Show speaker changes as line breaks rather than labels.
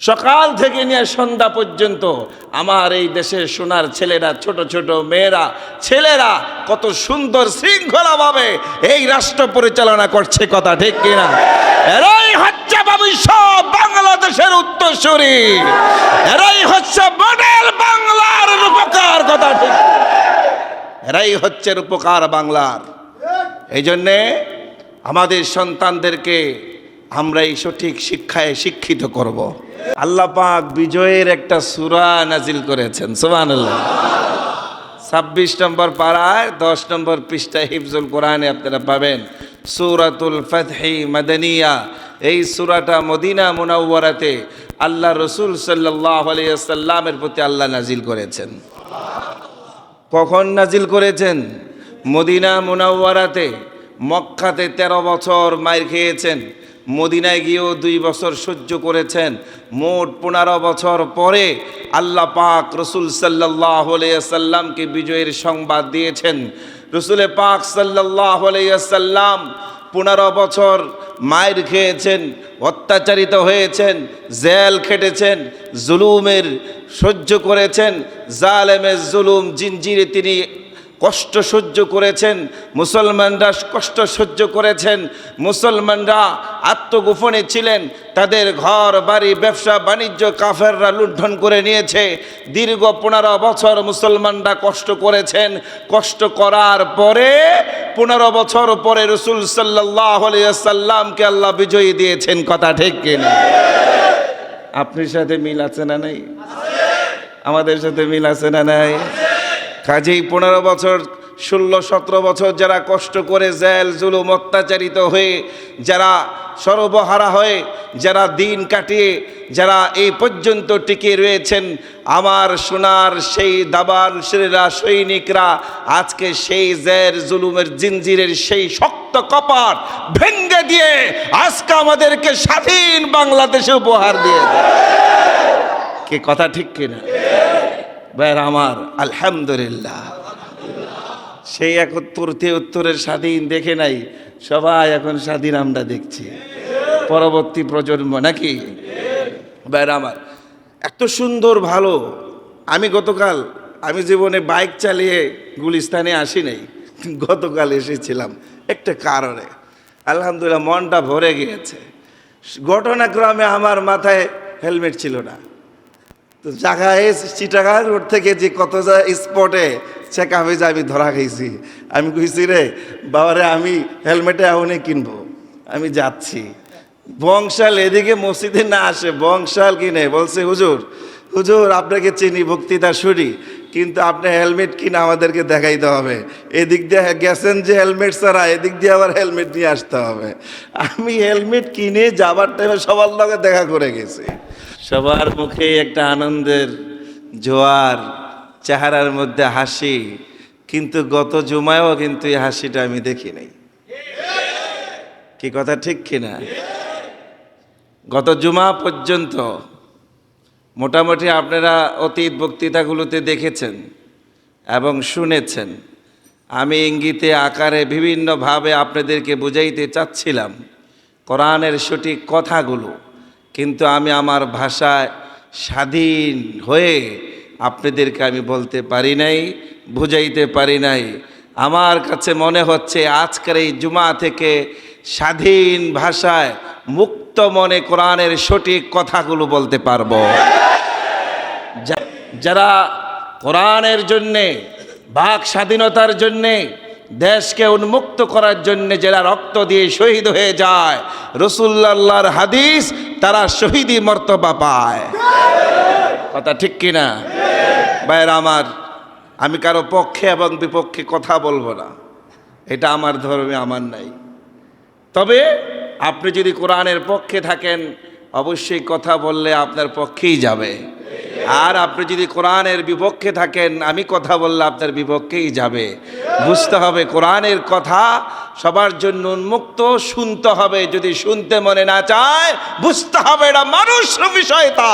সকাল থেকে নিয়ে সন্ধ্যা পর্যন্ত আমার এই দেশের সোনার ছেলেরা, ছোট ছোট মেয়েরা, ছেলেরা কত সুন্দর শৃঙ্খলাভাবে এই রাষ্ট্র পরিচালনা করছে, কথা ঠিক কিনা? এরাই হচ্ছে ভবিষ্যৎ বাংলাদেশের উত্তরসূরি। এরাই হচ্ছে মডেল বাংলার রূপকার, কথা ঠিক এরাই হচ্ছে রূপকার বাংলার। এই জন্যে আমাদের সন্তানদেরকে আমরা এই সঠিক শিক্ষায় শিক্ষিত করব। আল্লাহ পাক বিজয়ের একটা সুরা নাজিল করেছেন সোহান আল্লাহ ছাব্বিশ নম্বর পাড়ায়, দশ নম্বর পৃষ্ঠা হিফজুল কোরআনে আপনারা পাবেন, সুরাতুল ফতহি মাদানিয়া। এই সুরাটা মদিনা মুনাওয়ারাতে আল্লাহ রসুল সাল্লাহ আলিয়াল্লামের প্রতি আল্লাহ নাজিল করেছেন। কখন নাজিল করেছেন? মদিনা মুনাওয়ারাতে মক্কাতে ১৩ বছর মার খেয়েছেন মদিনায় গিয়েও দুই বছর সহ্য করেছেন। মোট পনেরো বছর পরে আল্লাহ পাক রসুল সাল্লাহ সাল্লামকে বিজয়ের সংবাদ দিয়েছেন। রসুলে পাক সাল্লাহ সাল্লাম পনেরো বছর মায়ের খেয়েছেন, অত্যাচারিত হয়েছেন, জেল খেটেছেন, জুলুমের সহ্য করেছেন, জালেমের জুলুম, জিনজিরে তিনি কষ্ট সহ্য করেছেন, মুসলমানরা কষ্ট সহ্য করেছেন, মুসলমানরা আত্মগোপনে ছিলেন, তাদের ঘর, বাড়ি, ব্যবসা, বাণিজ্য, কাফেররা লুণ্ঠন করে নিয়েছে। দীর্ঘ পনেরো বছর মুসলমানরা কষ্ট করেছেন। কষ্ট করার পরে, পনেরো বছর পরে রসুল সাল্লাহ সাল্লামকে আল্লাহ বিজয়ী দিয়েছেন, কথা ঠিক কিনা? আপনার সাথে মিল আছে না নাই? আমাদের সাথে মিল আছে না নাই? কাজেই পনেরো বছর, ষোলো, সতেরো বছর যারা কষ্ট করে জেল, জুলুম অত্যাচারিত হয়ে, যারা সর্বহারা হয়ে, যারা দিন কাটিয়ে, যারা এই পর্যন্ত টিকে রয়েছেন, আমার সোনার সেই দাবান সেরা সৈনিকরা, আজকে সেই জের জুলুমের জিঞ্জিরের সেই শক্ত কপাট ভেঙ্গে দিয়ে আজকে আমাদেরকে স্বাধীন বাংলাদেশে উপহার দিয়ে। কে কথা ঠিক কিনা? ভাইয়ের আমার। আলহামদুলিল্লাহ। সেই একাত্তর তেহত্তরের স্বাধীন দেখে নাই, সবাই এখন স্বাধীন আমরা দেখছি। পরবর্তী প্রজন্ম নাকি? ভাইয়ের আমার, এত সুন্দর ভালো। আমি গতকাল, আমি জীবনে বাইক চালিয়ে গুলিস্তানে আসি নাই, গতকাল এসেছিলাম একটা কারণে। আলহামদুলিল্লাহ মনটা ভরে গিয়েছে। ঘটনাক্রমে আমার মাথায় হেলমেট ছিল না। তো জায়গায় রোড থেকে যে কত যা স্পটে সে কামিজ আমি ধরা খাইছি। আমি কইছি, রে, বাবারে, আমি হেলমেটে এমনই কিনবো। আমি যাচ্ছি। বংশাল এদিকে মসজিদে না আসে, বংশাল কিনে। বলছে, হুজুর হুজুর, আপনাকে চিনি, বক্তৃতা শুনি, কিন্তু আপনি হেলমেট কিনে আমাদেরকে দেখাইতে হবে। এদিক দিয়ে গেছেন যে হেলমেট ছাড়া, এদিক দিয়ে আবার হেলমেট নিয়ে আসতে হবে। আমি হেলমেট কিনে যাবার টাইমে সবার লগে দেখা করে গেছি। সবার মুখে একটা আনন্দের জোয়ার, চেহারার মধ্যে হাসি, কিন্তু গত জুমায়ও কিন্তু এই হাসিটা আমি দেখি নাই। কি কথা ঠিক কিনা গত জুমা পর্যন্ত মোটামুটি আপনারা অতীত বক্তৃতাগুলোতে দেখেছেন এবং শুনেছেন। আমি ইঙ্গিতে, আকারে, বিভিন্নভাবে আপনাদেরকে বুঝাইতে চাচ্ছিলাম কোরআনের সঠিক কথাগুলো। কিন্তু আমি আমার ভাষায় স্বাধীন হয়ে আপনাদেরকে আমি বলতে পারি নাই, বুঝাইতে পারি নাই। আমার কাছে মনে হচ্ছে আজকের এই জুমা থেকে স্বাধীন ভাষায় মুক্ত মনে কোরআনের সঠিক কথাগুলো বলতে পারব। যারা কোরআনের জন্যে, বাক স্বাধীনতার জন্যে দেশকে উন্মুক্ত করার জন্য যারা রক্ত দিয়ে শহীদ হয়ে যায় রসুল্লাহর হাদিস, তারা শহীদি মর্তবা পায়। কথা ঠিক কিনা ভাইয়ের আমার, আমি কারও পক্ষে এবং বিপক্ষে কথা বলব না। এটা আমার ধর্মে আমার নাই। তবে আপনি যদি কোরআনের পক্ষে থাকেন, অবশ্যই কথা বললে আপনার পক্ষেই যাবে। আর আপনি যদি কোরআনের বিপক্ষে থাকেন, আমি কথা বললে আপনার বিপক্ষেই যাবে। বুঝতে হবে কোরআনের কথা সবার জন্য উন্মুক্ত, শুনতে হবে, যদি শুনতে মনে না চায়, বুঝতে হবে এটা মানুষ বিষয় তা।